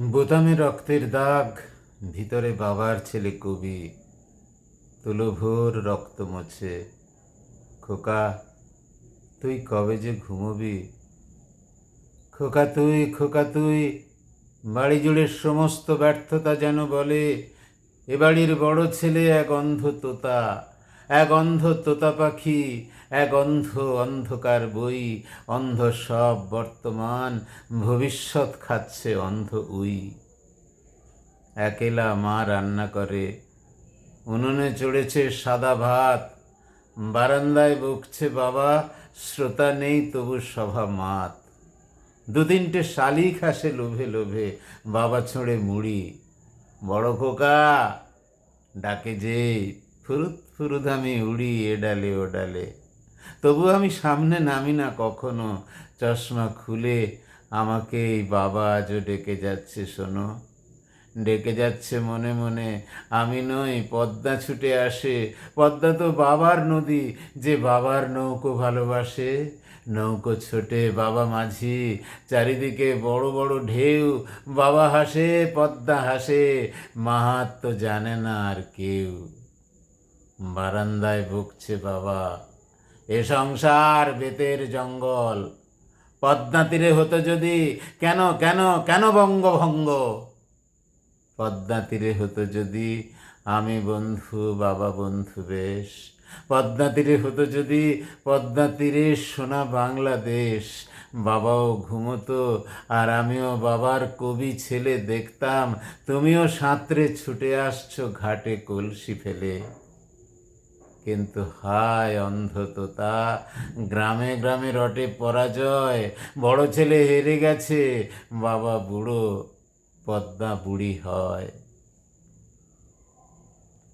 বোতামে রক্তের দাগ, ভিতরে বাবার ছেলে কবি। তুলো ভোর রক্ত মোছে। খোকা, তুই কবে যে ঘুমোবি? খোকা তুই খোকা তুই, বাড়ি জুড়ে সমস্ত ব্যর্থতা যেন বলে, এ বাড়ির বড় ছেলে এক অন্ধ তোতা। এক অন্ধ তোতা পাখি এক অন্ধ অন্ধকার বই, অন্ধ সব বর্তমান, ভবিষ্যৎ খাচ্ছে অন্ধ উই। একেলা মা রান্না করে, উনুনে চড়েছে সাদা ভাত, বারান্দায় বকছে বাবা, শ্রোতা নেই তবু সভা মাত। দু তিনটে শালিক আসে লোভে লোভে, বাবা ছোঁড়ে মুড়ি, বড় খোকা ডাকে যে। ফুরুত ফুরুত আমি উড়ি এ ডালে ও ডালে। তবু আমি সামনে নামি না কখনো। চশমা খুলে আমাকে এই বাবা আজও ডেকে যাচ্ছে, শোনো। ডেকে যাচ্ছে মনে মনে। আমি নই, পদ্মা ছুটে আসে। পদ্মা তো বাবার নদী, যে বাবার নৌকো ভালোবাসে। নৌকো ছোটে, বাবা মাঝি। চারিদিকে বড় বড় ঢেউ। বাবা হাসে, পদ্মা হাসে। মাহাত তো জানে না আর কেউ। বারান্দায় ভুগছে বাবা। এ সংসার বেতের জঙ্গল। পদ্মা তীরে হতো যদি, কেন কেন কেন বঙ্গভঙ্গ? পদ্মা তীরে হতো যদি, আমি বন্ধু, বাবা বন্ধু বেশ। পদ্মা তীরে হতো যদি পদ্মা তীরে সোনা বাংলাদেশ। বাবাও ঘুমতো, আর আমিও বাবার কবি ছেলে দেখতাম। তুমিও সাঁতরে ছুটে আসছো ঘাটে কলসি ফেলে। কিন্তু হায় অন্ধততা গ্রামে গ্রামে রটে পরাজয়। বড় ছেলে হেরে গেছে। বাবা বুড়ো পদ্মা বুড়ি হয়।